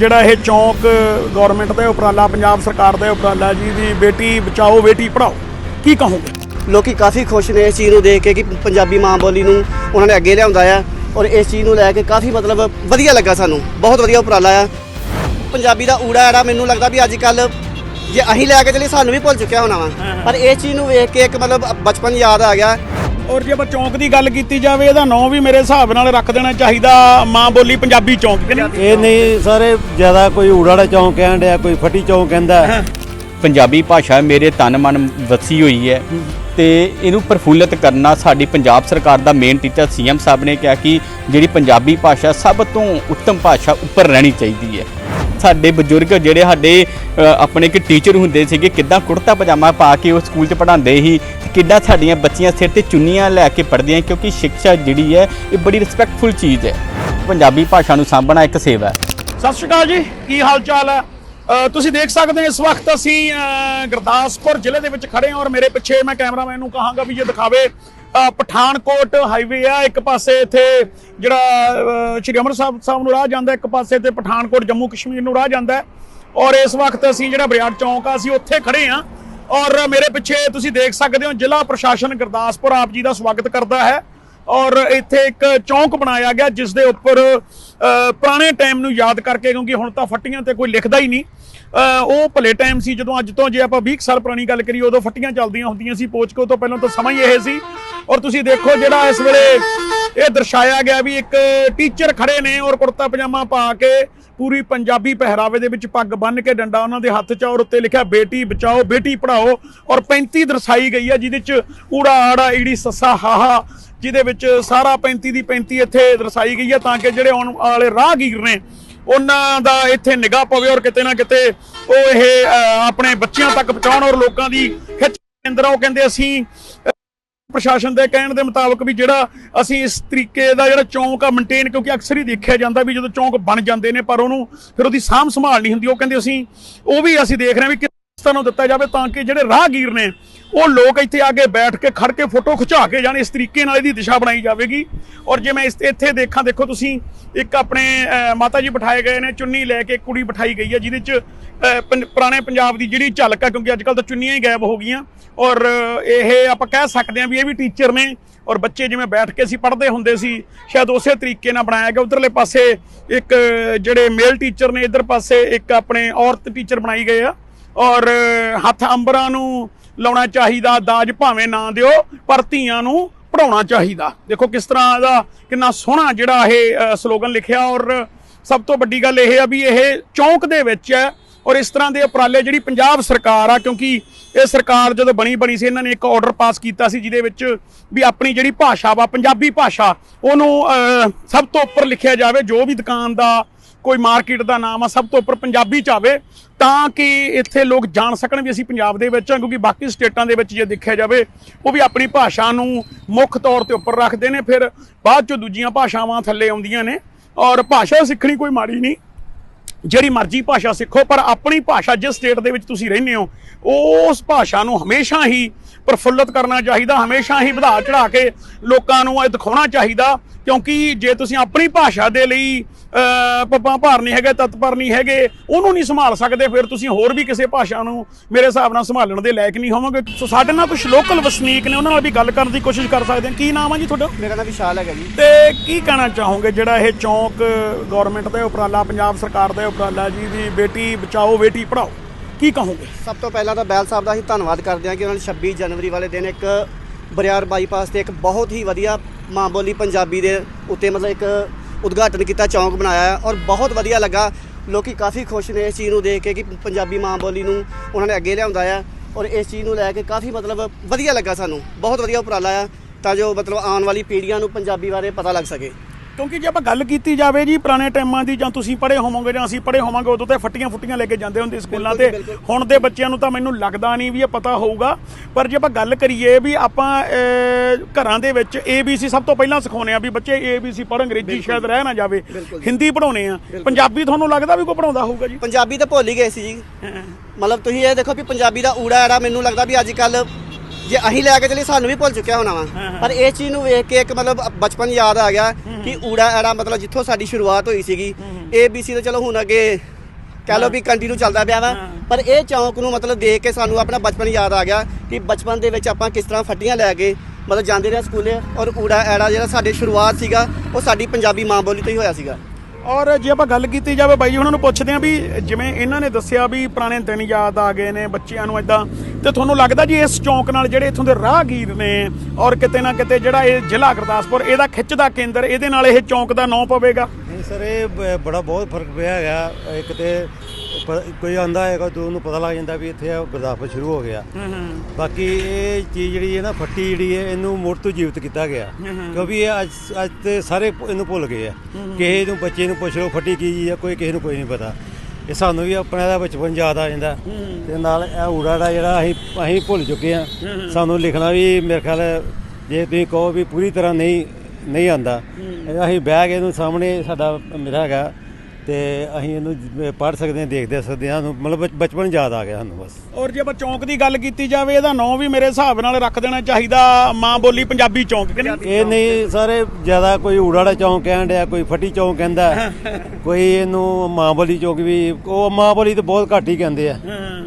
ਜਿਹੜਾ ਇਹ ਚੌਂਕ ਗਵਰਨਮੈਂਟ ਦਾ ਉਪਰਾਲਾ ਪੰਜਾਬ ਸਰਕਾਰ ਦਾ ਉਪਰਾਲਾ ਜੀ ਦੀ ਬੇਟੀ ਬਚਾਓ ਬੇਟੀ ਪੜਾਓ ਕੀ ਕਹੋਗੇ? ਲੋਕੀ ਕਾਫੀ ਖੁਸ਼ ਨੇ ਇਸ ਚੀਜ਼ ਨੂੰ ਦੇਖ ਕੇ ਕਿ ਪੰਜਾਬੀ ਮਾਂ ਬੋਲੀ ਨੂੰ ਉਹਨਾਂ ਨੇ ਅੱਗੇ ਲਿਆਉਂਦਾ ਆ ਔਰ ਇਸ ਚੀਜ਼ ਨੂੰ ਲੈ ਕੇ ਕਾਫੀ ਮਤਲਬ ਵਧੀਆ ਲੱਗਾ ਸਾਨੂੰ। ਬਹੁਤ ਵਧੀਆ ਉਪਰਾਲਾ ਆ। ਪੰਜਾਬੀ ਦਾ ਊੜਾ ਐੜਾ ਮੈਨੂੰ ਲੱਗਦਾ ਵੀ ਅੱਜ ਕੱਲ ਜੇ ਅਸੀਂ ਲੈ ਕੇ ਚੱਲੇ ਸਾਨੂੰ ਵੀ ਭੁੱਲ ਚੁੱਕਿਆ ਹੋਣਾ ਵਾ। ਪਰ ਇਸ ਚੀਜ਼ ਨੂੰ ਵੇਖ ਕੇ ਇੱਕ ਮਤਲਬ ਬਚਪਨ ਯਾਦ ਆ ਗਿਆ। ਔਰ ਜੇ ਆਪਾਂ ਚੌਂਕ ਦੀ ਗੱਲ ਕੀਤੀ ਜਾਵੇ ਇਹਦਾ ਨਾਂ ਵੀ ਮੇਰੇ ਹਿਸਾਬ ਨਾਲ ਰੱਖ ਦੇਣਾ ਚਾਹੀਦਾ ਮਾਂ ਬੋਲੀ ਪੰਜਾਬੀ ਚੌਂਕ ਕਿ ਨਹੀਂ? ਇਹ ਨਹੀਂ ਸਾਰੇ ਜ਼ਿਆਦਾ ਕੋਈ ਊੜਾੜਾ ਚੌਂਕ ਕਹਿਣ ਡਿਆ ਕੋਈ ਫੱਟੀ ਚੌਂਕ ਕਹਿੰਦਾ। ਪੰਜਾਬੀ ਭਾਸ਼ਾ ਮੇਰੇ ਤਨ ਮਨ ਵਸੀ ਹੋਈ ਹੈ ਤੇ ਇਹਨੂੰ ਪ੍ਰਫੁੱਲਤ ਕਰਨਾ ਸਾਡੀ ਪੰਜਾਬ ਸਰਕਾਰ ਦਾ ਮੇਨ ਟੀਚਰ ਸੀਐਮ ਸਾਹਿਬ ਨੇ ਕਿਹਾ ਕਿ ਜਿਹੜੀ ਪੰਜਾਬੀ ਭਾਸ਼ਾ ਸਭ ਤੋਂ ਉੱਤਮ ਭਾਸ਼ਾ ਉੱਪਰ ਰਹਿਣੀ ਚਾਹੀਦੀ ਹੈ। ਸਾਡੇ ਬਜ਼ੁਰਗ ਜਿਹੜੇ ਸਾਡੇ ਅ, ਆਪਣੇ ਕਿ ਟੀਚਰ ਹੁੰਦੇ ਸੀਗੇ ਕਿੱਦਾਂ ਕੁੜਤਾ ਪਜਾਮਾ ਪਾ ਕੇ ਉਹ ਸਕੂਲ 'ਚ ਪੜ੍ਹਾਉਂਦੇ ਸੀ ਕਿੱਡਾ ਸਾਡੀਆਂ ਬੱਚੀਆਂ ਸਿਰ ਤੇ ਚੁੰਨੀਆਂ ਲੈ ਕੇ ਪੜ੍ਹਦੀਆਂ, ਕਿਉਂਕਿ ਸਿੱਖਿਆ ਜਿਹੜੀ ਹੈ, ਇਹ ਬੜੀ ਰਿਸਪੈਕਟਫੁਲ ਚੀਜ਼ ਹੈ। ਪੰਜਾਬੀ ਭਾਸ਼ਾ ਨੂੰ ਸਾਂਭਣਾ ਇੱਕ ਸੇਵਾ ਹੈ। ਸਤਿ ਸ਼੍ਰੀ ਅਕਾਲ ਜੀ, ਕੀ ਹਾਲ ਚਾਲ ਹੈ ਤੁਸੀਂ ਦੇਖ ਸਕਦੇ ਹੋ ਇਸ ਵਕਤ ਅਸੀਂ ਗੁਰਦਾਸਪੁਰ ਜ਼ਿਲ੍ਹੇ ਦੇ ਵਿੱਚ ਖੜੇ ਹਾਂ ਔਰ ਮੇਰੇ ਪਿੱਛੇ ਮੈਂ ਕੈਮਰਾਮੈਨ ਨੂੰ ਕਹਾਂਗਾ ਵੀ ਇਹ ਦਿਖਾਵੇ ਪਠਾਨਕੋਟ ਹਾਈਵੇ ਆ, ਇੱਕ ਪਾਸੇ ਇੱਥੇ ਜਿਹੜਾ ਸ਼੍ਰੀ ਅੰਮ੍ਰਿਤਸਰ ਸਾਹਿਬ ਸਾਹਿਬ ਨੂੰ ਰਾਹ ਜਾਂਦਾ, ਇੱਕ ਪਾਸੇ ਤੇ ਪਠਾਨਕੋਟ ਜੰਮੂ ਕਸ਼ਮੀਰ ਨੂੰ ਰਾਹ ਜਾਂਦਾ ਔਰ ਇਸ ਵਕਤ ਅਸੀਂ ਜਿਹੜਾ ਬਰਿਆੜ ਚੌਂਕ ਆ, ਅਸੀਂ ਉੱਥੇ ਖੜੇ ਹਾਂ। ਔਰ ਮੇਰੇ ਪਿੱਛੇ ਤੁਸੀਂ ਦੇਖ ਸਕਦੇ ਹੋ ਜ਼ਿਲ੍ਹਾ ਪ੍ਰਸ਼ਾਸਨ ਗੁਰਦਾਸਪੁਰ ਆਪ ਜੀ ਦਾ ਸਵਾਗਤ ਕਰਦਾ ਹੈ। ਔਰ ਇੱਥੇ ਇੱਕ ਚੌਂਕ ਬਣਾਇਆ ਗਿਆ ਜਿਸ ਦੇ ਉੱਪਰ ਪੁਰਾਣੇ ਟਾਈਮ ਨੂੰ ਯਾਦ ਕਰਕੇ ਕਿਉਂਕਿ ਹੁਣ ਤਾਂ ਫੱਟੀਆਂ ਤੇ ਕੋਈ ਲਿਖਦਾ ਹੀ ਨਹੀਂ। ਉਹ ਭਲੇ ਟਾਈਮ ਸੀ ਜਦੋਂ ਅੱਜ ਤੋਂ ਜੇ ਆਪਾਂ 20 ਕੁ ਸਾਲ ਪੁਰਾਣੀ ਗੱਲ ਕਰੀਏ ਉਦੋਂ ਫੱਟੀਆਂ ਚੱਲਦੀਆਂ ਹੁੰਦੀਆਂ ਸੀ। ਪੋਚਕੋ ਤੋਂ ਪਹਿਲਾਂ ਤਾਂ ਸਮਾਂ ਹੀ ਇਹ ਸੀ। ਔਰ ਤੁਸੀਂ ਦੇਖੋ ਜਿਹੜਾ ਇਸ ਵੇਲੇ ਇਹ ਦਰਸਾਇਆ ਗਿਆ ਵੀ ਇੱਕ ਟੀਚਰ ਖੜੇ ਨੇ ਔਰ ਕੁੜਤਾ ਪਜਾਮਾ ਪਾ ਕੇ ਪੂਰੀ ਪੰਜਾਬੀ ਪਹਿਰਾਵੇ ਦੇ ਵਿੱਚ ਪੱਗ ਬੰਨ੍ਹ ਕੇ ਡੰਡਾ ਉਹਨਾਂ ਦੇ ਹੱਥ 'ਚ ਔਰ ਉੱਤੇ ਲਿਖਿਆ, ਬੇਟੀ ਬਚਾਓ, ਬੇਟੀ ਪੜਾਓ ਔਰ 35 ਦਰਸਾਈ ਗਈ ਹੈ, ਜਿਹਦੇ 'ਚ ਊੜਾ ਆੜਾ, ਈੜੀ ਸੱਸਾ, ਹਾਹਾ, ਜਿਹਦੇ ਵਿੱਚ ਸਾਰਾ 35 ਦੀ 35 ਇੱਥੇ ਦਰਸਾਈ ਗਈ ਹੈ ਤਾਂ ਕਿ ਜਿਹੜੇ ਆਉਣ ਵਾਲੇ ਰਾਹਗੀਰ ਨੇ, ਉਹਨਾਂ ਦਾ ਇੱਥੇ ਨਿਗਾਹ ਪਵੇ ਔਰ ਕਿਤੇ ਨਾ ਕਿਤੇ ਉਹ ਇਹ ਆਪਣੇ ਬੱਚਿਆਂ ਤੱਕ ਪਹੁੰਚਾਉਣ ਔਰ ਲੋਕਾਂ ਦੀ ਖਿੱਚ ਕੇਂਦਰ, ਉਹ ਕਹਿੰਦੇ ਅਸੀਂ ਪ੍ਰਸ਼ਾਸਨ ਦੇ ਕਹਿਣ ਦੇ ਮੁਤਾਬਕ ਵੀ ਜਿਹੜਾ ਅਸੀਂ ਇਸ ਤਰੀਕੇ ਦਾ ਜਿਹੜਾ ਚੌਂਕ ਆ ਮੇਨਟੇਨ ਕਿਉਂਕਿ ਅਕਸਰ ਹੀ ਦੇਖਿਆ ਜਾਂਦਾ ਵੀ ਜਦੋਂ ਚੌਂਕ ਬਣ ਜਾਂਦੇ ਨੇ ਪਰ ਉਹਨੂੰ ਫਿਰ ਉਹਦੀ ਸਾਂਭ ਸੰਭਾਲ ਨਹੀਂ ਹੁੰਦੀ, ਉਹ ਕਹਿੰਦੇ ਅਸੀਂ, ਉਹ ਵੀ ਅਸੀਂ ਦੇਖ ਰਹੇ ਹਾਂ ਵੀ ਕਿਸ ਤਰ੍ਹਾਂ ਨੂੰ ਦਿੱਤਾ ਜਾਵੇ ਤਾਂ ਕਿ ਜਿਹੜੇ ਰਾਹਗੀਰ ਨੇ, ਉਹ ਲੋਕ ਇੱਥੇ ਆ ਕੇ ਬੈਠ ਕੇ ਖੜ ਕੇ ਫੋਟੋ ਖਿਚਾ ਕੇ ਜਾਣ, ਇਸ ਤਰੀਕੇ ਨਾਲ ਇਹਦੀ ਦਿਸ਼ਾ ਬਣਾਈ ਜਾਵੇਗੀ। ਔਰ ਜੇ ਮੈਂ ਇਸ ਇੱਥੇ ਦੇਖਾਂ, ਦੇਖੋ ਤੁਸੀਂ, ਇੱਕ ਆਪਣੇ ਮਾਤਾ ਜੀ ਬਿਠਾਏ ਗਏ ਨੇ, ਚੁੰਨੀ ਲੈ ਕੇ ਕੁੜੀ ਬਿਠਾਈ ਗਈ ਹੈ, ਜਿਹਦੇ ਚ ਪੰ- ਪੁਰਾਣੇ ਪੰਜਾਬ ਦੀ ਜਿਹੜੀ ਝਲਕ ਆ ਕਿਉਂਕਿ ਅੱਜ ਕੱਲ ਤਾਂ ਚੁੰਨੀਆਂ ਹੀ ਗਾਇਬ ਹੋ ਗਈਆਂ। ਔਰ, ਇਹ ਆਪਾਂ ਕਹਿ ਸਕਦੇ ਹਾਂ ਵੀ ਇਹ ਵੀ ਟੀਚਰ ਨੇ, ਔਰ ਬੱਚੇ ਜਿਵੇਂ ਬੈਠ ਕੇ ਅਸੀਂ ਪੜ੍ਹਦੇ ਹੁੰਦੇ ਸੀ, ਸ਼ਾਇਦ ਉਸੇ ਤਰੀਕੇ ਨਾਲ ਬਣਾਇਆ ਗਿਆ। ਉਧਰਲੇ ਪਾਸੇ ਇੱਕ, ਜਿਹੜੇ ਮੇਲ ਟੀਚਰ ਨੇ, ਇਧਰ ਪਾਸੇ ਇੱਕ ਆਪਣੇ ਔਰਤ ਟੀਚਰ ਬਣਾਈ ਗਏ ਆ। ਔਰ ਹੱਥ ਅੰਬਰਾਂ ਨੂੰ ਲਾਉਣਾ ਚਾਹੀਦਾ, ਦਾਜ ਭਾਵੇਂ ਨਾ ਦਿਓ, ਪਰ ਧੀਆਂ ਨੂੰ ਪੜਾਉਣਾ ਚਾਹੀਦਾ। ਦੇਖੋ ਕਿਸ ਤਰ੍ਹਾਂ ਦਾ ਕਿੰਨਾ ਸੋਹਣਾ ਜਿਹੜਾ ਇਹ ਸਲੋਗਨ ਲਿਖਿਆ। ਔਰ ਸਭ ਤੋਂ ਵੱਡੀ ਗੱਲ ਇਹ ਆ ਵੀ ਇਹ ਚੌਂਕ ਦੇ ਵਿੱਚ ਹੈ ਔਰ ਇਸ ਤਰ੍ਹਾਂ ਦੇ ਉਪਰਾਲੇ ਜਿਹੜੀ ਪੰਜਾਬ ਸਰਕਾਰ ਆ, ਕਿਉਂਕਿ ਇਹ ਸਰਕਾਰ ਜਦੋਂ ਬਣੀ ਬਣੀ ਸੀ, ਇਹਨਾਂ ਨੇ ਇੱਕ ਆਰਡਰ ਪਾਸ ਕੀਤਾ ਸੀ, ਜਿਹਦੇ ਵਿੱਚ ਵੀ ਆਪਣੀ ਜਿਹੜੀ ਭਾਸ਼ਾ ਵਾ, ਪੰਜਾਬੀ ਭਾਸ਼ਾ, ਉਹਨੂੰ ਸਭ ਤੋਂ ਉੱਪਰ ਲਿਖਿਆ ਜਾਵੇ, ਜੋ ਵੀ ਦੁਕਾਨ ਦਾ ਕੋਈ ਮਾਰਕੀਟ ਦਾ ਨਾਮ ਆ, ਸਭ ਤੋਂ ਉੱਪਰ ਪੰਜਾਬੀ ਚ ਆਵੇ, ਤਾਂ ਕਿ ਇੱਥੇ ਲੋਕ ਜਾਣ ਸਕਣ ਵੀ ਅਸੀਂ ਪੰਜਾਬ ਦੇ ਵਿੱਚ ਆ ਕਿਉਂਕਿ ਬਾਕੀ ਸਟੇਟਾਂ ਦੇ ਵਿੱਚ ਜੇ ਦੇਖਿਆ ਜਾਵੇ, ਉਹ ਵੀ ਆਪਣੀ ਭਾਸ਼ਾ ਨੂੰ ਮੁੱਖ ਤੌਰ ਤੇ ਉੱਪਰ ਰੱਖਦੇ ਨੇ, ਫਿਰ ਬਾਅਦ ਚੋਂ ਦੂਜੀਆਂ ਭਾਸ਼ਾਵਾਂ ਥੱਲੇ ਆਉਂਦੀਆਂ ਨੇ, ਔਰ ਭਾਸ਼ਾ ਸਿੱਖਣੀ ਕੋਈ ਮਾੜੀ ਨਹੀਂ। ਜਿਹੜੀ ਮਰਜ਼ੀ ਭਾਸ਼ਾ ਸਿੱਖੋ, ਪਰ ਆਪਣੀ ਭਾਸ਼ਾ ਜਿਸ ਸਟੇਟ ਦੇ ਵਿੱਚ ਤੁਸੀਂ ਰਹਿੰਦੇ ਹੋ, ਉਸ ਭਾਸ਼ਾ ਨੂੰ ਹਮੇਸ਼ਾ ਹੀ ਪ੍ਰਫੁੱਲਤ ਕਰਨਾ ਚਾਹੀਦਾ ਹਮੇਸ਼ਾ ਹੀ ਵਧਾ ਚੜਾ ਕੇ ਲੋਕਾਂ ਨੂੰ ਇਹ ਦਿਖਾਉਣਾ ਚਾਹੀਦਾ ਕਿਉਂਕਿ ਜੇ ਤੁਸੀਂ ਆਪਣੀ ਭਾਸ਼ਾ ਦੇ ਲਈ ਪੱਪਾਂ ਭਾਰ ਨਹੀਂ ਹੈਗੇ ਤਤਪਰ ਨਹੀਂ ਹੈਗੇ ਉਹਨੂੰ ਨਹੀਂ ਸੰਭਾਲ ਸਕਦੇ ਫਿਰ ਤੁਸੀਂ ਹੋਰ ਵੀ ਕਿਸੇ ਭਾਸ਼ਾ ਨੂੰ ਮੇਰੇ ਹਿਸਾਬ ਨਾਲ ਸੰਭਾਲਣ ਦੇ ਲਾਇਕ ਨਹੀਂ ਹੋਵੋਗੇ। ਸੋ ਸਾਡੇ ਨਾਲ ਕੁਝ ਲੋਕਲ ਵਸਨੀਕ ਨੇ ਉਹਨਾਂ ਨਾਲ ਵੀ ਗੱਲ ਕਰਨ ਦੀ ਕੋਸ਼ਿਸ਼ ਕਰ ਸਕਦੇ ਹਾਂ। ਕੀ ਨਾਮ ਹੈ ਜੀ ਤੁਹਾਡਾ? ਮੇਰਾ ਨਾਮ ਵਿਸ਼ਾਲ ਹੈਗਾ ਜੀ। ਤੇ ਕੀ ਕਹਿਣਾ ਚਾਹੋਗੇ ਜਿਹੜਾ ਇਹ ਚੌਂਕ ਗਵਰਨਮੈਂਟ ਦਾ ਉਪਰਾਲਾ ਪੰਜਾਬ ਸਰਕਾਰ ਦਾ ਉਪਰਾਲਾ ਜੀ ਦੀ ਬੇਟੀ ਬਚਾਓ ਬੇਟੀ ਪੜਾਓ ਕੀ ਕਹੋਗੇ? ਸਭ ਤੋਂ ਪਹਿਲਾਂ ਤਾਂ ਬੈਲ ਸਾਹਿਬ ਦਾ ਅਸੀਂ ਧੰਨਵਾਦ ਕਰਦੇ ਹਾਂ ਕਿ ਉਹਨਾਂ ਨੇ 26 ਜਨਵਰੀ ਵਾਲੇ ਦਿਨ ਇੱਕ ਬਰਿਆਰ ਬਾਈਪਾਸ ਤੇ ਇੱਕ ਬਹੁਤ ਹੀ ਵਧੀਆ ਮਾਂ ਬੋਲੀ ਪੰਜਾਬੀ ਦੇ ਉੱਤੇ ਮਤਲਬ ਇੱਕ ਉਦਘਾਟਨ ਕੀਤਾ, ਚੌਂਕ ਬਣਾਇਆ ਔਰ ਬਹੁਤ ਵਧੀਆ ਲੱਗਾ। ਲੋਕੀ ਕਾਫੀ ਖੁਸ਼ ਨੇ ਇਸ ਚੀਜ਼ ਨੂੰ ਦੇਖ ਕੇ ਕਿ ਪੰਜਾਬੀ ਮਾਂ ਬੋਲੀ ਨੂੰ ਉਹਨਾਂ ਨੇ ਅੱਗੇ ਲਿਆਉਂਦਾ ਆ ਔਰ ਇਸ ਚੀਜ਼ ਨੂੰ ਲੈ ਕੇ ਕਾਫੀ ਮਤਲਬ ਵਧੀਆ ਲੱਗਾ ਸਾਨੂੰ। ਬਹੁਤ ਵਧੀਆ ਉਪਰਾਲਾ ਆ ਤਾਂ ਜੋ ਮਤਲਬ ਆਉਣ ਵਾਲੀ ਪੀੜ੍ਹੀਆਂ ਨੂੰ ਪੰਜਾਬੀ ਬਾਰੇ ਪਤਾ ਲੱਗ ਸਕੇ। ਕਿਉਂਕਿ ਜੇ ਆਪਾਂ ਗੱਲ ਕੀਤੀ ਜਾਵੇ ਜੀ ਪੁਰਾਣੇ ਟਾਈਮਾਂ ਦੀ ਜਾਂ ਤੁਸੀਂ ਪੜ੍ਹੇ ਹੋਵੋਗੇ ਜਾਂ ਅਸੀਂ ਪੜ੍ਹੇ ਹੋਵਾਂਗੇ ਉਦੋਂ ਤੇ ਫੱਟੀਆਂ ਫੁੱਟੀਆਂ ਲੈ ਕੇ ਜਾਂਦੇ ਹੁੰਦੇ ਸਕੂਲਾਂ ਤੇ। ਹੁਣ ਦੇ ਬੱਚਿਆਂ ਨੂੰ ਤਾਂ ਮੈਨੂੰ ਲੱਗਦਾ ਨਹੀਂ ਵੀ ਇਹ ਪਤਾ ਹੋਊਗਾ। ਪਰ ਜੇ ਆਪਾਂ ਗੱਲ ਕਰੀਏ ਵੀ ਆਪਾਂ ਘਰਾਂ ਦੇ ਵਿੱਚ ABC ਸਭ ਤੋਂ ਪਹਿਲਾਂ ਸਿਖਾਉਨੇ ਆ ਵੀ ਬੱਚੇ ABC ਪੜ੍ਹ ਅੰਗਰੇਜ਼ੀ ਸ਼ਾਇਦ ਰਹਿ ਨਾ ਜਾਵੇ। ਹਿੰਦੀ ਪੜਾਉਨੇ ਆ ਪੰਜਾਬੀ ਤੁਹਾਨੂੰ ਲੱਗਦਾ ਵੀ ਕੋਈ ਪੜਾਉਂਦਾ ਹੋਊਗਾ ਜੀ? ਪੰਜਾਬੀ ਤਾਂ ਭੁੱਲ ਹੀ ਗਏ ਸੀ ਜੀ। ਮਤਲਬ ਤੁਸੀਂ ਇਹ ਦੇਖੋ ਵੀ ਪੰਜਾਬੀ ਦਾ ਊੜਾ ਐੜਾ ਮੈਨੂੰ ਲੱਗਦਾ ਵੀ ਅੱਜ ਕੱਲ ਜੇ ਅਸੀਂ ਲੈ ਕੇ ਚਲੇ ਸਾਨੂੰ ਵੀ ਭੁੱਲ ਚੁੱਕਿਆ ਹੋਣਾ ਵਾ। ਪਰ ਇਸ ਚੀਜ਼ ਨੂੰ ਵੇਖ ਕੇ ਇੱਕ ਮਤਲਬ ਬਚਪਨ ਯਾਦ ਆ ਗਿਆ ਕਿ ਊੜਾ ਐੜਾ ਮਤਲਬ ਜਿੱਥੋਂ ਸਾਡੀ ਸ਼ੁਰੂਆਤ ਹੋਈ ਸੀਗੀ ABC ਤਾਂ ਚਲੋ ਹੁਣ ਅੱਗੇ ਕਹਿ ਲਓ ਵੀ ਕੰਟੀਨਿਊ ਚੱਲਦਾ ਪਿਆ ਵਾ। ਪਰ ਇਹ ਚੌਂਕ ਨੂੰ ਮਤਲਬ ਦੇਖ ਕੇ ਸਾਨੂੰ ਆਪਣਾ ਬਚਪਨ ਯਾਦ ਆ ਗਿਆ ਕਿ ਬਚਪਨ ਦੇ ਵਿੱਚ ਆਪਾਂ ਕਿਸ ਤਰ੍ਹਾਂ ਫੱਟੀਆਂ ਲੈ ਕੇ ਮਤਲਬ ਜਾਂਦੇ ਰਹੇ ਸਕੂਲੇ ਔਰ ਊੜਾ ਐੜਾ ਜਿਹੜਾ ਸਾਡੇ ਸ਼ੁਰੂਆਤ ਸੀਗਾ ਉਹ ਸਾਡੀ ਪੰਜਾਬੀ ਮਾਂ ਬੋਲੀ ਤੋਂ ਹੀ ਹੋਇਆ ਸੀਗਾ। ਔਰ ਜੇ ਆਪਾਂ ਗੱਲ ਕੀਤੀ ਜਾਵੇ ਬਾਈ ਜੀ, ਉਹਨਾਂ ਨੂੰ ਪੁੱਛਦੇ ਆ ਵੀ ਜਿਵੇਂ ਇਹਨਾਂ ਨੇ ਦੱਸਿਆ ਵੀ ਪੁਰਾਣੇ ਦਿਨ ਯਾਦ ਆ ਗਏ ਨੇ ਬੱਚਿਆਂ ਨੂੰ ਇਦਾਂ ਤੇ ਤੁਹਾਨੂੰ ਲੱਗਦਾ ਜੀ ਇਸ ਚੌਂਕ ਨਾਲ ਜਿਹੜੇ ਇੱਥੋਂ ਦੇ ਰਾਹਗੀਰ ਨੇ ਔਰ ਕਿਤੇ ਨਾ ਕਿਤੇ ਜਿਹੜਾ ਇਹ ਜ਼ਿਲ੍ਹਾ ਗੁਰਦਾਸਪੁਰ, ਇਹਦਾ ਖਿੱਚ ਦਾ ਕੇਂਦਰ, ਇਹਦੇ ਨਾਲ ਇਹ ਚੌਂਕ ਦਾ ਨਾਂ ਪਵੇਗਾ? ਨਹੀਂ ਸਰ, ਇਹ ਬੜਾ ਬਹੁਤ ਫ਼ਰਕ ਪਿਆ ਹੈਗਾ। ਇੱਕ ਤੇ ਪ- ਕੋਈ ਆਂਦਾ ਹੈਗਾ ਤੋਂ ਉਹਨੂੰ ਪਤਾ ਲੱਗ ਜਾਂਦਾ ਵੀ ਇੱਥੇ ਆ ਗੁਰਦਾਸਪੁਰ ਸ਼ੁਰੂ ਹੋ ਗਿਆ। ਬਾਕੀ ਇਹ ਚੀਜ਼ ਜਿਹੜੀ ਹੈ ਨਾ ਫੱਟੀ ਜਿਹੜੀ ਹੈ ਇਹਨੂੰ ਮੁੜ ਤੋਂ ਜੀਵਤ ਕੀਤਾ ਗਿਆ। ਕਿਉਂਕਿ ਇਹ ਅੱਜ ਅੱਜ ਤੇ ਸਾਰੇ ਭ- ਇਹਨੂੰ ਭੁੱਲ ਗਏ ਆ। ਕਿਸੇ ਨੂੰ ਬੱਚੇ ਨੂੰ ਪੁੱਛ ਲਓ ਫੱਟੀ ਕੀ ਚੀਜ਼ ਆ ਕੋਈ ਕਿਸੇ ਨੂੰ ਕੋਈ ਨਹੀਂ ਪਤਾ। ਇਹ ਸਾਨੂੰ ਵੀ ਆਪਣਾ ਦਾ ਬਚਪਨ ਯਾਦ ਆ ਜਾਂਦਾ। ਤੇ ਨਾਲ ਇਹ ਊੜਾ ਦਾ ਜਿਹੜਾ ਅਸੀਂ ਅਸੀਂ ਭੁੱਲ ਚੁੱਕੇ ਆ। ਸਾਨੂੰ ਲਿਖਣਾ ਵੀ ਮੇਰੇ ਖਿਆਲ ਜੇ ਤੁਸੀਂ ਕਹੋ ਵੀ ਪੂਰੀ ਤਰ੍ਹਾਂ ਨਹੀਂ ਨਹੀਂ ਆਂਦਾ। ਅਸੀਂ ਬਹਿ ਕੇ ਇਹਨੂੰ ਸਾਹਮਣੇ ਸਾਡਾ ਮੇਰਾ ਹੈਗਾ। ਤੇ ਅਸੀਂ ਇਹਨੂੰ ਪੜ੍ਹ ਸਕਦੇ ਹਾਂ ਦੇਖਦੇ ਸਕਦੇ ਹਾਂ ਮਤਲਬ ਬਚ- ਬਚਪਨ ਯਾਦ ਆ ਗਿਆ ਸਾਨੂੰ ਬਸ। ਔਰ ਜੇ ਆਪਾਂ ਚੌਂਕ ਦੀ ਗੱਲ ਕੀਤੀ ਜਾਵੇ ਇਹਦਾ ਨਾਂ ਵੀ ਮੇਰੇ ਹਿਸਾਬ ਨਾਲ ਰੱਖ ਦੇਣਾ ਚਾਹੀਦਾ ਮਾਂ ਬੋਲੀ ਪੰਜਾਬੀ ਚੌਂਕ ਕਿ ਨਹੀਂ? ਇਹ ਨਹੀਂ ਸਾਰੇ ਜ਼ਿਆਦਾ ਕੋਈ ਊੜਾੜਾ ਚੌਂਕ ਡਿਆ ਕੋਈ ਫੱਟੀ ਚੌਂਕ ਕਹਿੰਦਾ ਕੋਈ ਇਹਨੂੰ ਮਾਂ ਬੋਲੀ ਚੌਂਕ ਵੀ ਉਹ ਮਾਂ ਬੋਲੀ ਤਾਂ ਬਹੁਤ ਘੱਟ ਹੀ ਕਹਿੰਦੇ ਆ।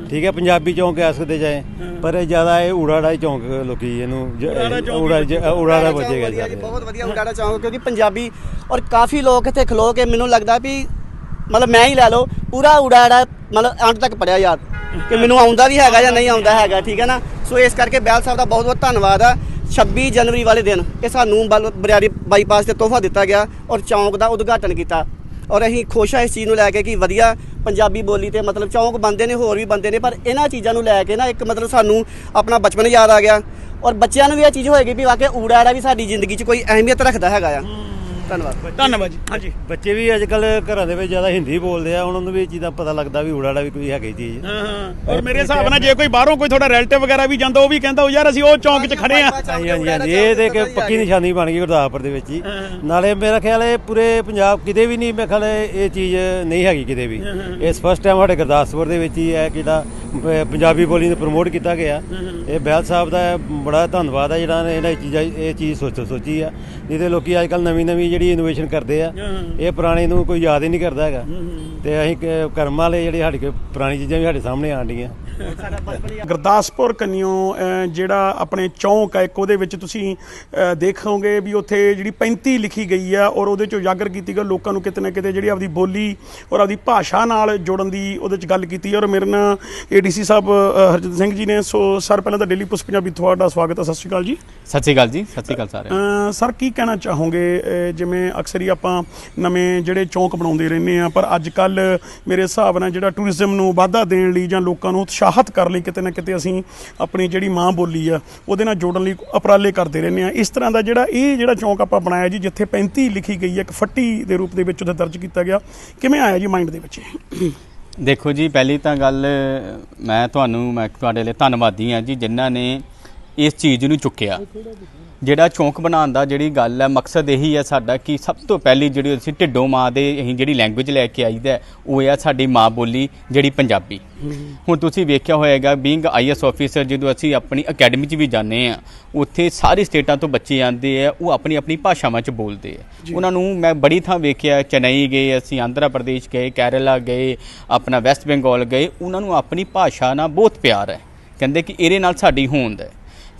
ਠੀਕ ਹੈ ਪੰਜਾਬੀ ਚੌਂਕ ਕਹਿ ਸਕਦੇ ਜਾਏ ਪਰ ਇਹ ਜ਼ਿਆਦਾ ਇਹ ਊੜਾੜਾ ਚੌਂਕ ਲੋਕੀ ਇਹਨੂੰ ਊੜਾ ਊੜਾੜਾ ਬਚੇਗਾ ਬਹੁਤ ਵਧੀਆ ਉਡਾੜਾ ਚੌਂਕ ਕਿਉਂਕਿ ਪੰਜਾਬੀ ਔਰ ਕਾਫੀ ਲੋਕ ਇੱਥੇ ਖਲੋ ਕੇ ਮੈਨੂੰ ਲੱਗਦਾ ਵੀ ਮਤਲਬ ਮੈਂ ਹੀ ਲੈ ਲਓ, ਪੂਰਾ ਉਡਾੜਾ, ਮਤਲਬ ਅੰਤ ਤੱਕ ਪੜਿਆ ਯਾਦ। ਕਿ ਮੈਨੂੰ ਆਉਂਦਾ ਵੀ ਹੈਗਾ ਜਾਂ ਨਹੀਂ ਆਉਂਦਾ ਹੈਗਾ, ਠੀਕ ਹੈ ਨਾ? ਸੋ ਇਸ ਕਰਕੇ ਬੈਲ ਸਾਹਿਬ ਦਾ ਬਹੁਤ ਬਹੁਤ ਧੰਨਵਾਦ ਆ। 26 ਜਨਵਰੀ ਵਾਲੇ ਦਿਨ ਇਹ ਸਾਨੂੰ ਬਲ- ਬਰਿਆਰੀ ਬਾਈਪਾਸ ਤੇ ਤੋਹਫਾ ਦਿੱਤਾ ਗਿਆ ਔਰ ਚੌਂਕ ਦਾ ਉਦਘਾਟਨ ਕੀਤਾ। ਔਰ ਅਸੀਂ ਖੁਸ਼ ਆ ਇਸ ਚੀਜ਼ ਨੂੰ ਲੈ ਕੇ ਕਿ ਵਧੀਆ ਪੰਜਾਬੀ ਬੋਲੀ ਤੇ ਮਤਲਬ ਚੌਂਕ ਬੰਦੇ ਨੇ, ਹੋਰ ਵੀ ਬੰਦੇ ਨੇ, ਪਰ ਇਹਨਾਂ ਚੀਜ਼ਾਂ ਨੂੰ ਲੈ ਕੇ ਨਾ ਇੱਕ ਮਤਲਬ ਸਾਨੂੰ ਆਪਣਾ ਬਚਪਨ ਯਾਦ ਆ ਗਿਆ। ਔਰ ਬੱਚਿਆਂ ਨੂੰ ਵੀ ਇਹ ਚੀਜ਼ ਹੋਏਗੀ ਵੀ ਵਾਕਿਆ ਊੜਾ ਐੜਾ ਵੀ ਸਾਡੀ ਜ਼ਿੰਦਗੀ 'ਚ ਕੋਈ ਅਹਿਮੀਅਤ ਰੱਖਦਾ ਹੈਗਾ ਆ। ਧੰਨਵਾਦ। ਧੰਨਵਾਦ ਜੀ। ਹਾਂਜੀ। ਬੱਚੇ ਵੀ ਅੱਜ ਕੱਲ ਘਰਾਂ ਦੇ ਵਿੱਚ ਜ਼ਿਆਦਾ ਹਿੰਦੀ ਬੋਲਦੇ ਆ ਉਹਨਾਂ ਨੂੰ ਵੀ ਇਹ ਚੀਜ਼ਾਂ ਪਤਾ ਲੱਗਦਾ ਵੀ ਊੜਾੜਾ ਵੀ ਕੋਈ ਹੈਗੀ ਚੀਜ਼। ਹਾਂ ਹਾਂ। ਔਰ ਮੇਰੇ ਹਿਸਾਬ ਨਾਲ ਜੇ ਕੋਈ ਬਾਹਰੋਂ ਕੋਈ ਤੁਹਾਡਾ ਰਿਲੇਟਿਵ ਵਗੈਰਾ ਵੀ ਜਾਂਦਾ ਉਹ ਵੀ ਕਹਿੰਦਾ ਉਹ ਯਾਰ ਅਸੀਂ ਉਹ ਚੌਂਕ 'ਚ ਖੜੇ ਆ ਹਾਂਜੀ ਹਾਂਜੀ ਹਾਂਜੀ। ਇਹ ਤੇ ਇੱਕ ਪੱਕੀ ਨਿਸ਼ਾਨੀ ਬਣ ਗਈ ਗੁਰਦਾਸਪੁਰ ਦੇ ਵਿੱਚ ਹੀ ਨਾਲੇ ਮੇਰਾ ਖਿਆਲ ਹੈ ਪੂਰੇ ਪੰਜਾਬ ਕਿਤੇ ਵੀ ਨਹੀਂ ਮੇਰੇ ਖਿਆਲ ਇਹ ਚੀਜ਼ ਨਹੀਂ ਹੈਗੀ ਕਿਤੇ ਵੀ। ਇਸ ਫਸਟ ਟਾਈਮ ਸਾਡੇ ਗੁਰਦਾਸਪੁਰ ਦੇ ਵਿੱਚ ਹੀ ਹੈ ਕਿਹੜਾ ਪੰਜਾਬੀ ਬੋਲੀ ਨੂੰ ਪ੍ਰਮੋਟ ਕੀਤਾ ਗਿਆ। ਇਹ ਬੈਲ ਸਾਹਿਬ ਦਾ ਬੜਾ ਧੰਨਵਾਦ ਹੈ ਜਿਹੜਾ ਨੇ ਇਹਨਾਂ ਚੀਜ਼ਾਂ ਇਹ ਚੀਜ਼ ਸੋਚ ਸੋਚੀ ਆ। ਨਹੀਂ ਤੇ ਲੋਕੀ ਅੱਜ ਕੱਲ ਨਵੀਂ ਨਵੀਂ ਜਿਹੜੀ ਇਨੋਵੇਸ਼ਨ ਕਰਦੇ ਆ ਇਹ ਪੁਰਾਣੇ ਨੂੰ ਕੋਈ ਯਾਦ ਹੀ ਨਹੀਂ ਕਰਦਾ ਹੈਗਾ। ਤੇ ਅਸੀਂ ਕਰਮ ਵਾਲੇ ਜਿਹੜੇ ਸਾਡੇ ਪੁਰਾਣੀ ਚੀਜ਼ਾਂ ਵੀ ਸਾਡੇ ਸਾਹਮਣੇ ਆਣ ਡੀਆਂ ਗੁਰਦਾਸਪੁਰ ਕੰਨਿਓ ਜਿਹੜਾ ਆਪਣੇ ਚੌਂਕ ਹੈ ਇੱਕ ਉਹਦੇ ਵਿੱਚ ਤੁਸੀਂ ਦੇਖੋਗੇ ਵੀ ਉੱਥੇ ਜਿਹੜੀ 35 ਲਿਖੀ ਗਈ ਆ ਔਰ ਉਹਦੇ ਚ ਉਜਾਗਰ ਕੀਤੀ ਗਈ ਲੋਕਾਂ ਨੂੰ ਕਿਤੇ ਨਾ ਕਿਤੇ ਜਿਹੜੀ ਆਪਦੀ ਬੋਲੀ ਔਰ ਆਪਦੀ ਭਾਸ਼ਾ ਨਾਲ ਜੋੜਨ ਦੀ ਉਹਦੇ ਚ ਗੱਲ ਕੀਤੀ ਔਰ ਮੇਰੇ ਨਾਲ ਏਡੀਸੀ ਸਾਹਿਬ ਹਰਜਿੰਦਰ ਸਿੰਘ ਜੀ ਨੇ। ਸੋ ਸਰ ਪਹਿਲਾਂ ਤਾਂ ਡੇਲੀ ਪੁਲਿਸ ਪੰਜਾਬੀ ਤੁਹਾਡਾ ਸਵਾਗਤ ਹੈ। ਸਤਿ ਸ਼੍ਰੀ ਅਕਾਲ ਜੀ। ਸਤਿ ਸ਼੍ਰੀ ਅਕਾਲ ਜੀ ਸਤਿ ਸ਼੍ਰੀ ਅਕਾਲ। ਅਹ ਸਰ ਕੀ ਕਹਿਣਾ ਚਾਹੋਗੇ? ਜਿਵੇਂ ਅਕਸਰ ਹੀ ਆਪਾਂ ਨਵੇਂ ਜਿਹੜੇ ਚੌਂਕ ਬਣਾਉਂਦੇ ਰਹਿੰਦੇ ਆ ਪਰ ਅੱਜ ਕੱਲ ਮੇਰੇ ਹਿਸਾਬ ਨਾਲ ਜਿਹੜਾ ਟੂਰਿਜ਼ਮ ਨੂੰ ਵਾਧਾ ਦੇਣ ਲਈ ਜਾਂ ਲੋਕਾਂ ਨੂੰ ਰਾਹਤ ਕਰਨ ਲਈ ਕਿਤੇ ਨਾ ਕਿਤੇ ਅਸੀਂ ਆਪਣੀ ਜਿਹੜੀ ਮਾਂ ਬੋਲੀ ਆ, ਉਹਦੇ ਨਾਲ ਜੋੜਨ ਲਈ ਉਪਰਾਲੇ ਕਰਦੇ ਰਹਿੰਦੇ ਆ। ਇਸ ਤਰ੍ਹਾਂ ਦਾ ਜਿਹੜਾ ਇਹ ਜਿਹੜਾ ਚੌਂਕ ਆਪਾਂ ਬਣਾਇਆ ਜੀ, ਜਿੱਥੇ 35 ਲਿਖੀ ਗਈ ਹੈ ਇੱਕ ਫੱਟੀ ਦੇ ਰੂਪ ਦੇ ਵਿੱਚ ਉਹਦਾ ਦਰਜ ਕੀਤਾ ਗਿਆ, ਕਿਵੇਂ ਆਇਆ ਜੀ ਮਾਈਂਡ ਦੇ ਵਿੱਚ ਦੇਖੋ ਜੀ, ਪਹਿਲੀ ਤਾਂ ਗੱਲ ਮੈਂ ਤੁਹਾਨੂੰ, ਮੈਂ ਤੁਹਾਡੇ ਲਈ ਧੰਨਵਾਦੀ ਹਾਂ ਜੀ, ਜਿਨ੍ਹਾਂ ਨੇ ਇਸ ਚੀਜ਼ ਨੂੰ ਚੁੱਕਿਆ। ਜਿਹੜਾ ਚੌਂਕ ਬਣਾਉਣ ਦਾ ਜਿਹੜੀ ਗੱਲ ਹੈ ਮਕਸਦ ਇਹੀ ਹੈ ਸਾਡਾ ਕਿ ਸਭ ਤੋਂ ਪਹਿਲੀ ਜਿਹੜੀ ਅਸੀਂ ਢਿੱਡੋਂ ਮਾਂ ਦੇ ਅਸੀਂ ਜਿਹੜੀ ਲੈਂਗੁਏਜ ਲੈ ਕੇ ਆਈਦਾ ਉਹ ਹੈ ਸਾਡੀ ਮਾਂ ਬੋਲੀ ਜਿਹੜੀ ਪੰਜਾਬੀ। ਹੁਣ ਤੁਸੀਂ ਵੇਖਿਆ ਹੋਏਗਾ ਬੀਇੰਗ ਆਈਐਸ ਆਫੀਸਰ ਜਦੋਂ ਅਸੀਂ ਆਪਣੀ ਅਕੈਡਮੀ 'ਚ ਵੀ ਜਾਂਦੇ ਆ ਉੱਥੇ ਸਾਰੀ ਸਟੇਟਾਂ ਤੋਂ ਬੱਚੇ ਆਉਂਦੇ ਆ ਉਹ ਆਪਣੀ ਆਪਣੀ ਭਾਸ਼ਾਵਾਂ 'ਚ ਬੋਲਦੇ ਆ। ਉਹਨਾਂ ਨੂੰ ਮੈਂ ਬੜੀ ਥਾਂ ਵੇਖਿਆ ਚੇਨਈ ਗਏ ਅਸੀਂ ਆਂਧਰਾ ਪ੍ਰਦੇਸ਼ ਗਏ ਕੇਰਲਾ ਗਏ ਆਪਣਾ ਵੈਸਟ ਬੰਗਾਲ ਗਏ ਉਹਨਾਂ ਨੂੰ ਆਪਣੀ ਭਾਸ਼ਾ ਨਾਲ ਬਹੁਤ ਪਿਆਰ ਹੈ। ਕਹਿੰਦੇ ਕਿ ਇਹਦੇ ਨਾਲ ਸਾਡੀ ਹੋਂਦ ਹੈ।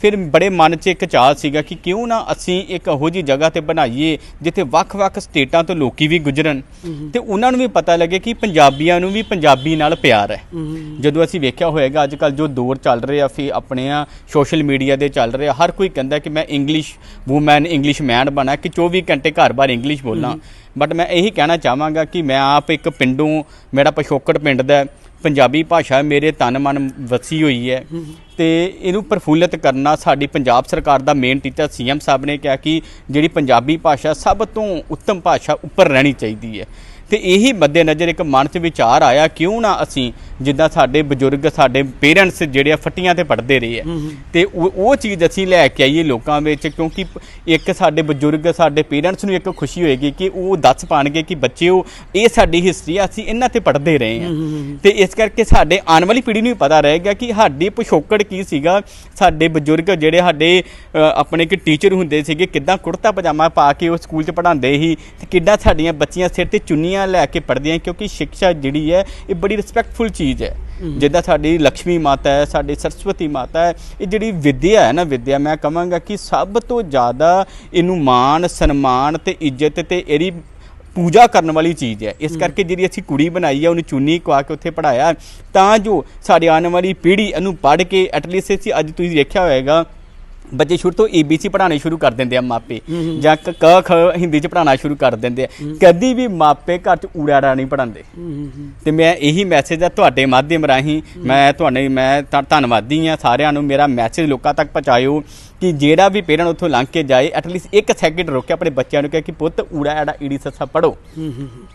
ਫਿਰ ਬੜੇ ਮਨ 'ਚ ਇੱਕ ਚਾਹ ਸੀਗਾ ਕਿ ਕਿਉਂ ਨਾ ਅਸੀਂ ਇੱਕ ਇਹੋ ਜੀ ਜਗ੍ਹਾ ਤੇ ਬਣਾਈਏ ਜਿੱਥੇ ਵੱਖ-ਵੱਖ ਸਟੇਟਾਂ ਤੋਂ ਲੋਕੀ ਵੀ ਗੁਜ਼ਰਨ। ਤੇ ਉਹਨਾਂ ਨੂੰ ਵੀ ਪਤਾ ਲੱਗੇ ਕਿ ਪੰਜਾਬੀਆਂ ਨੂੰ ਵੀ ਪੰਜਾਬੀ ਨਾਲ ਪਿਆਰ ਹੈ। ਜਦੋਂ ਅਸੀਂ ਵੇਖਿਆ ਹੋਏਗਾ ਅੱਜ ਕੱਲ ਜੋ ਦੌਰ ਚੱਲ ਰਿਹਾ ਫੇ ਆਪਣੇ ਆ ਸੋਸ਼ਲ ਮੀਡੀਆ ਦੇ ਚੱਲ ਰਿਹਾ ਹਰ ਕੋਈ ਕਹਿੰਦਾ ਕਿ ਮੈਂ ਇੰਗਲਿਸ਼ ਵੂਮਨ ਇੰਗਲਿਸ਼ ਮੈਨ ਬਣਾ ਕਿ 24 ਘੰਟੇ ਘਰ-ਬਾਰ ਇੰਗਲਿਸ਼ ਬੋਲਾਂ। ਬਟ ਮੈਂ ਇਹੀ ਕਹਿਣਾ ਚਾਹਾਂਗਾ ਕਿ ਮੈਂ ਆਪ ਇੱਕ ਪਿੰਡੋਂ ਮੇਰਾ ਪਿਛੋਕੜ ਪਿੰਡ ਦਾ। ਪੰਜਾਬੀ ਭਾਸ਼ਾ ਮੇਰੇ ਤਨ ਮਨ ਵਸੀ ਹੋਈ ਹੈ। ਤੇ ਇਹਨੂੰ ਪ੍ਰਫੁੱਲਿਤ ਕਰਨਾ ਸਾਡੀ ਪੰਜਾਬ ਸਰਕਾਰ ਦਾ ਮੇਨ ਟੀਚਾ ਸੀਐਮ ਸਾਹਿਬ ਨੇ ਕਿਹਾ ਕਿ ਜਿਹੜੀ ਪੰਜਾਬੀ ਭਾਸ਼ਾ ਸਭ ਤੋਂ ਉੱਤਮ ਭਾਸ਼ਾ ਉੱਪਰ ਰਹਿਣੀ ਚਾਹੀਦੀ ਹੈ। ਤੇ ਇਹੀ ਮੱਦੇ ਨਜ਼ਰ ਇੱਕ ਮਨ 'ਚ ਵਿਚਾਰ ਆਇਆ ਕਿਉਂ ਨਾ ਅਸੀਂ ਜਿੱਦਾਂ ਸਾਡੇ ਬਜ਼ੁਰਗ ਸਾਡੇ ਪੇਰੈਂਟਸ ਜਿਹੜੇ ਆ ਫੱਟੀਆਂ ਤੇ ਪੜਦੇ ਰਹੇ ਆ। ਤੇ ਉਹ ਉਹ ਚੀਜ਼ ਅਸੀਂ ਲੈ ਕੇ ਆਈਏ ਲੋਕਾਂ ਵਿੱਚ ਕਿਉਂਕਿ ਇੱਕ ਸਾਡੇ ਬਜ਼ੁਰਗ ਸਾਡੇ ਪੇਰੈਂਟਸ ਨੂੰ ਇੱਕ ਖੁਸ਼ੀ ਹੋਏਗੀ ਕਿ ਉਹ ਦੱਸ ਪਾਣਗੇ ਕਿ ਬੱਚਿਓ ਇਹ ਸਾਡੀ ਹਿਸਟਰੀ ਆ ਅਸੀਂ ਇਹਨਾਂ ਤੇ ਪੜਦੇ ਰਹੇ ਆ। ਤੇ ਇਸ ਕਰਕੇ ਸਾਡੇ ਆਉਣ ਵਾਲੀ ਪੀੜ੍ਹੀ ਨੂੰ ਵੀ ਪਤਾ ਰਹੇਗਾ ਕਿ ਸਾਡੀ ਪਿਛੋਕੜ ਕੀ ਸੀਗਾ ਸਾਡੇ ਬਜ਼ੁਰਗ ਜਿਹੜੇ ਸਾਡੇ ਆਪਣੇ ਕਿ ਟੀਚਰ ਹੁੰਦੇ ਸੀਗੇ ਕਿੱਦਾਂ ਕੁੜਤਾ ਪਜਾਮਾ ਪਾ ਕੇ ਉਹ ਸਕੂਲ 'ਚ ਪੜ੍ਹਾਉਂਦੇ ਸੀ ਤੇ ਕਿੱਦਾਂ ਸਾਡੀਆਂ ਬੱਚੀਆਂ ਸਿਰ ਤੇ ਚੁੰਨੀਆਂ ਲੈ ਕੇ ਪੜ੍ਹਦੀਆਂ ਕਿਉਂਕਿ ਸਿੱਖਿਆ ਜਿਹੜੀ ਹੈ ਇਹ ਬੜੀ ਰਿਸਪੈਕਟਫੁਲ ਚੀਜ਼ ਹੈ। ਜਿੱਦਾਂ ਸਾਡੀ ਲక్ష్ਮੀ ਮਾਤਾ ਹੈ ਸਾਡੀ ਸਰਸਵਤੀ ਮਾਤਾ ਹੈ ਇਹ ਜਿਹੜੀ ਵਿਦਿਆ ਹੈ ਨਾ ਵਿਦਿਆ ਮੈਂ ਕਹਾਂਗਾ ਕਿ ਸਭ ਤੋਂ ਜ਼ਿਆਦਾ ਇਹਨੂੰ ਮਾਣ ਸਨਮਾਨ ਤੇ ਇੱਜ਼ਤ ਤੇ ਇਹਦੀ ਪੂਜਾ ਕਰਨ ਵਾਲੀ ਚੀਜ਼ ਹੈ। ਇਸ ਕਰਕੇ ਜਿਹੜੀ ਅਸੀਂ ਕੁੜੀ ਬਣਾਈ ਹੈ ਉਹਨੂੰ ਚੁੰਨੀ ਕਵਾ ਕੇ ਉੱਥੇ ਪੜਾਇਆ ਤਾਂ ਜੋ ਸਾਡੀ ਆਉਣ ਵਾਲੀ ਪੀੜ੍ਹੀ ਇਹਨੂੰ ਪੜ੍ਹ ਕੇ ਐਟਲੀਸਟ ਅਸੀਂ ਅੱਜ ਤੁਸੀਂ ਦੇਖਿਆ ਹੋਵੇਗਾ ਬੱਚੇ ਸ਼ੁਰੂ ਤੋਂ ABC ਪੜ੍ਹਾਉਣੇ ਸ਼ੁਰੂ ਕਰ ਦਿੰਦੇ ਆ ਮਾਪੇ ਜਾਂ ਕ ਕ, ਖ ਹਿੰਦੀ ਚ ਪੜ੍ਹਾਉਣਾ ਸ਼ੁਰੂ ਕਰ ਦਿੰਦੇ ਆ। ਕਦੀ ਵੀ ਮਾਪੇ ਘਰ ਚ ਊੜਾੜਾ ਨਹੀਂ ਪੜਾਉਂਦੇ ਤੇ ਮੈਂ ਇਹੀ ਮੈਸੇਜ ਆ ਤੁਹਾਡੇ ਮਾਧਿਅਮ ਰਾਹੀਂ ਮੈਂ ਤੁਹਾਡੇ ਮੈਂ ਧੰ- ਧੰਨਵਾਦੀ ਆ ਸਾਰਿਆਂ ਨੂੰ ਮੇਰਾ ਮੈਸੇਜ ਲੋਕਾਂ ਤੱਕ ਪਹੁੰਚਾਇਓ ਕਿ ਜਿਹੜਾ ਵੀ ਪੇਰੈਂਟ ਉੱਥੋਂ ਲੰਘ ਕੇ ਜਾਏ ਐਟਲੀਸਟ ਇੱਕ ਸੈਕਿੰਡ ਰੁਕ ਕੇ ਆਪਣੇ ਬੱਚਿਆਂ ਨੂੰ ਕਹੇ ਕਿ ਪੁੱਤ ਊੜਾ ਐੜਾ ਈੜੀ ਸੱਸਾ ਪੜੋ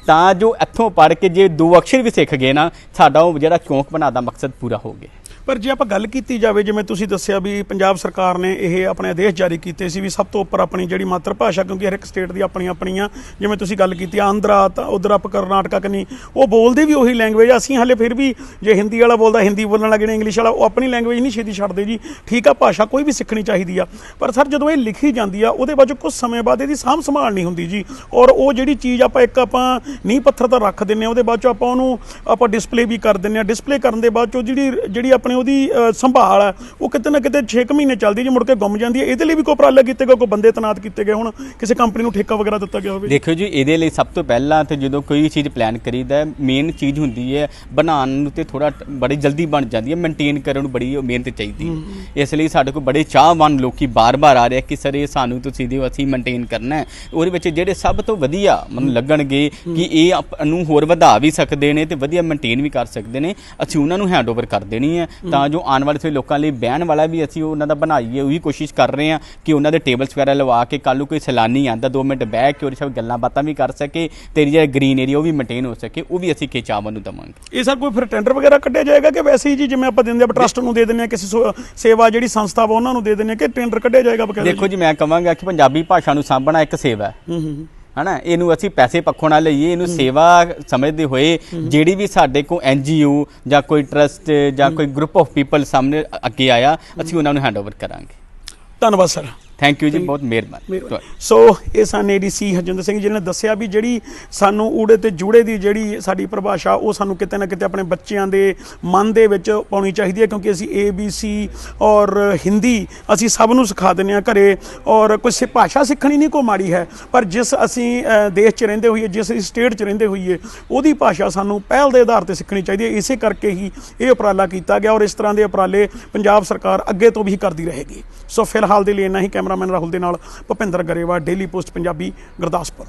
ਤਾਂ ਜੋ ਇੱਥੋਂ ਪੜ੍ਹ ਕੇ ਜੇ ਦੋ ਅਕਸ਼ਰ ਵੀ ਸਿੱਖ ਗਏ ਨਾ ਸਾਡਾ ਉਹ ਜਿਹੜਾ ਚੌਂਕ ਬਣਾਉਣ ਦਾ ਮਕਸਦ ਪੂਰਾ ਹੋ ਗਿਆ। ਪਰ ਜੇ ਆਪਾਂ ਗੱਲ ਕੀਤੀ ਜਾਵੇ, ਜਿਵੇਂ ਤੁਸੀਂ ਦੱਸਿਆ ਵੀ ਪੰਜਾਬ ਸਰਕਾਰ ਨੇ ਇਹ ਆਪਣੇ ਆਦੇਸ਼ ਜਾਰੀ ਕੀਤੇ ਸੀ ਵੀ ਸਭ ਤੋਂ ਉੱਪਰ ਆਪਣੀ ਜਿਹੜੀ ਮਾਤਰ ਭਾਸ਼ਾ, ਕਿਉਂਕਿ ਹਰ ਇੱਕ ਸਟੇਟ ਦੀ ਆਪਣੀ ਆਪਣੀ ਆ ਜਿਵੇਂ ਤੁਸੀਂ ਗੱਲ ਕੀਤੀ ਆਂਧਰਾ, ਤਾਂ ਉਧਰ ਆਪ ਕਰਨਾਟਕਾ ਕਨੀ, ਉਹ ਬੋਲਦੇ ਵੀ ਉਹੀ ਲੈਂਗੁਏਜ ਅਸੀਂ ਹਲੇ ਫਿਰ ਵੀ ਜੇ ਹਿੰਦੀ ਵਾਲਾ ਬੋਲਦਾ, ਹਿੰਦੀ ਬੋਲਣ ਲੱਗੇ ਨੇ ਇੰਗਲਿਸ਼ ਵਾਲਾ, ਉਹ ਆਪਣੀ ਲੈਂਗੁਏਜ ਨਹੀਂ ਛੇਤੀ ਛੱਡਦੇ ਜੀ। ਠੀਕ ਆ, ਭਾਸ਼ਾ ਕੋਈ ਵੀ ਸਿੱਖਣੀ ਚਾਹੀਦੀ ਆ। ਪਰ ਸਰ ਜਦੋਂ ਇਹ ਲਿਖੀ ਜਾਂਦੀ ਆ, ਉਹਦੇ ਬਾਅਦ 'ਚੋਂ ਕੁਝ ਸਮੇਂ ਬਾਅਦ ਇਹਦੀ ਸਾਂਭ ਸੰਭਾਲ ਨਹੀਂ ਹੁੰਦੀ ਜੀ। ਔਰ ਉਹ ਜਿਹੜੀ ਚੀਜ਼ ਆਪਾਂ ਇੱਕ ਆਪਾਂ ਨੀਂਹ ਪੱਥਰ ਤਾਂ ਰੱਖ ਦਿੰਨੇ ਆ, ਉਹਦੇ ਬਾਅਦ 'ਚੋਂ ਆਪਾਂ ਉਹਨੂੰ ਆਪਾਂ ਡਿਸਪਲੇ ਵੀ ਕਰ ਦਿੰਨੇ ਆ। ਡਿਸਪਲੇ ਕਰਨ ਦੇ ਬਾਅਦ 'ਚੋਂ ਜਿਹੜੀ ਜਿਹੜੀ ਆਪਣੀ ਉਹਦੀ ਸੰਭਾਲ ਆ ਉਹ ਕਿਤੇ ਨਾ ਕਿਤੇ 6 ਮਹੀਨੇ ਚੱਲਦੀ ਜੀ ਮੁੜ ਕੇ ਗੁੰਮ ਜਾਂਦੀ ਹੈ। ਇਹਦੇ ਲਈ ਵੀ ਕੋਈ ਉਪਰਾਲੇ ਕੀਤੇ ਗਏ ਕੋਈ ਬੰਦੇ ਤੈਨਾਤ ਕੀਤੇ ਗਏ ਹੁਣ ਕਿਸੇ ਕੰਪਨੀ ਨੂੰ ਠੇਕਾ ਵਗੈਰਾ ਦਿੱਤਾ ਗਿਆ ਹੋਵੇ? ਦੇਖੋ ਜੀ ਇਹਦੇ ਲਈ ਸਭ ਤੋਂ ਪਹਿਲਾਂ ਤੇ ਜਦੋਂ ਕੋਈ ਚੀਜ਼ ਪਲਾਨ ਕਰੀਦਾ ਮੇਨ ਚੀਜ਼ ਹੁੰਦੀ ਹੈ ਬਣਾਉਣ ਨੂੰ ਤੇ ਥੋੜਾ ਬੜੀ ਜਲਦੀ ਬਣ ਜਾਂਦੀ ਹੈ ਮੇਨਟੇਨ ਕਰਨ ਨੂੰ ਬੜੀ ਮਿਹਨਤ ਚਾਹੀਦੀ ਹੈ। ਇਸ ਲਈ ਸਾਡੇ ਕੋਲ ਬੜੇ ਚਾਹਵਾਨ ਲੋਕੀ ਬਾਰ-ਬਾਰ ਆ ਰਹੇ ਕਿ ਸਰ ਇਹ ਸਾਨੂੰ ਤੁਸੀਂ ਦਿਓ ਅਸੀਂ ਮੇਨਟੇਨ ਕਰਨਾ ਹੈ। ਉਹਦੇ ਵਿੱਚ ਜਿਹੜੇ ਸਭ ਤੋਂ ਵਧੀਆ ਮੈਨੂੰ ਲੱਗਣਗੇ ਕਿ ਇਹ ਨੂੰ ਹੋਰ ਵਧਾ ਵੀ ਸਕਦੇ ਨੇ ਤੇ ਵਧੀਆ ਮੇਨਟੇਨ ਵੀ ਕਰ ਸਕਦੇ ਨੇ ਅਸੀਂ ਉਹਨਾਂ ਨੂੰ ਹੈਂਡਓਵਰ ਕਰ ਦੇਣੀ ਹੈ। ਤਾਂ ਜੋ ਆਉਣ ਵਾਲੇ ਸਮੇਂ ਲੋਕਾਂ ਲਈ ਬਹਿਣ ਵਾਲਾ ਵੀ ਅਸੀਂ ਉਹਨਾਂ ਦਾ ਬਣਾਈਏ ਉਹੀ ਕੋਸ਼ਿਸ਼ ਕਰ ਰਹੇ ਹਾਂ ਕਿ ਉਹਨਾਂ ਦੇ ਟੇਬਲਸ ਵਗੈਰਾ ਲਵਾ ਕੇ ਕੱਲ ਨੂੰ ਕੋਈ ਸੈਲਾਨੀ ਆਂਦਾ 2 ਮਿੰਟ ਬਹਿ ਕੇ ਉਹਦੇ ਸਭ ਗੱਲਾਂ ਬਾਤਾਂ ਵੀ ਕਰ ਸਕੇ ਤੇ ਜਿਹੜਾ ਗ੍ਰੀਨ ਏਰੀਆ ਉਹ ਵੀ ਮੇਨਟੇਨ ਹੋ ਸਕੇ ਉਹ ਵੀ ਅਸੀਂ ਖੇਚਾਵਾਂ ਨੂੰ ਦਵਾਂਗੇ। ਇਹ ਸਰ ਕੋਈ ਫਿਰ ਟੈਂਡਰ ਵਗੈਰਾ ਕੱਢਿਆ ਜਾਏਗਾ ਕਿ ਵੈਸੇ ਹੀ ਜੀ ਜਿਵੇਂ ਆਪਾਂ ਦਿੰਦੇ ਆ ਟਰਸਟ ਨੂੰ ਦੇ ਦਿੰਦੇ ਆ ਕਿਸੇ ਸੇਵਾ ਜਿਹੜੀ ਸੰਸਥਾ ਵਾ ਉਹਨਾਂ ਨੂੰ ਦੇ ਦਿੰਦੇ ਆ ਕਿ ਟੈਂਡਰ ਕੱਢਿਆ ਜਾਏਗਾ ਬਕਾਇਦਾ ਦੇਖੋ ਜੀ? ਮੈਂ ਕਹਾਂਗਾ ਕਿ ਪੰਜਾਬੀ ਭਾਸ਼ਾ ਨੂੰ ਸਾਂਭਣਾ ਇੱਕ ਸੇਵਾ ਹੈ ਹੂੰ ਹੂੰ। ਹਨਾ? ਇਹਨੂੰ ਅਸੀਂ ਪੈਸੇ ਪੱਖੋਂ ਨਾ ਲਈਏ, ਇਹਨੂੰ ਸੇਵਾ ਸਮਝਦੇ ਹੋਏ ਜਿਹੜੀ ਵੀ ਸਾਡੇ ਕੋਲ ਐਨਜੀਓ ਜਾਂ ਕੋਈ ਟਰਸਟ ਜਾਂ ਕੋਈ ਗਰੁੱਪ ਆਫ ਪੀਪਲ ਸਾਹਮਣੇ ਅੱਗੇ ਆਇਆ, ਅਸੀਂ ਉਹਨਾਂ ਨੂੰ ਹੈਂਡਓਵਰ ਕਰਾਂਗੇ। ਧੰਨਵਾਦ ਸਰ ਥੈਂਕ ਯੂ ਜੀ ਬਹੁਤ ਮਿਹਰਬਾਨੀ। ਸੋ ਇਹ ਸਨ ਏਡੀਸੀ ਹਰਜਿੰਦਰ ਸਿੰਘ ਜੀ ਨੇ ਦੱਸਿਆ ਵੀ ਜਿਹੜੀ ਸਾਨੂੰ ਊੜੇ ਤੇ ਜੂੜੇ ਦੀ ਜਿਹੜੀ ਸਾਡੀ ਪਰਿਭਾਸ਼ਾ ਉਹ ਸਾਨੂੰ ਕਿਤੇ ਨਾ ਕਿਤੇ ਆਪਣੇ ਬੱਚਿਆਂ ਦੇ ਮਨ ਦੇ ਵਿੱਚ ਪਾਉਣੀ ਚਾਹੀਦੀ ਹੈ ਕਿਉਂਕਿ ਅਸੀਂ ਏ ਬੀ ਸੀ ਔਰ ਹਿੰਦੀ ਅਸੀਂ ਸਭ ਨੂੰ ਸਿਖਾ ਦਿੰਦੇ ਹਾਂ ਘਰੇ ਔਰ ਕੋਈ ਸਿ- ਭਾਸ਼ਾ ਸਿੱਖਣੀ ਨਹੀਂ ਕੋ ਮਾੜੀ ਹੈ ਪਰ ਜਿਸ ਅਸੀਂ ਦੇਸ਼ 'ਚ ਰਹਿੰਦੇ ਹੋਈਏ ਜਿਸ ਸਟੇਟ 'ਚ ਰਹਿੰਦੇ ਹੋਈਏ ਉਹਦੀ ਭਾਸ਼ਾ ਸਾਨੂੰ ਪਹਿਲ ਦੇ ਆਧਾਰ ਤੇ ਸਿੱਖਣੀ ਚਾਹੀਦੀ ਹੈ ਇਸੇ ਕਰਕੇ ਹੀ ਇਹ ਉਪਰਾਲਾ ਕੀਤਾ ਗਿਆ ਔਰ ਇਸ ਤਰ੍ਹਾਂ ਦੇ ਉਪਰਾਲੇ ਪੰਜਾਬ ਸਰਕਾਰ ਅੱਗੇ ਤੋਂ ਵੀ ਕਰਦੀ ਰਹੇਗੀ ਸੋ ਫਿਲਹਾਲ ਦੇ ਲਈ ਇੰਨਾ ਹੀ ਕੈਮਰਾਮੈਨ ਰਾਹੁਲ ਦੇ ਨਾਲ ਭੁਪਿੰਦਰ ਗਰੇਵਾ ਡੇਲੀ ਪੋਸਟ ਪੰਜਾਬੀ ਗੁਰਦਾਸਪੁਰ।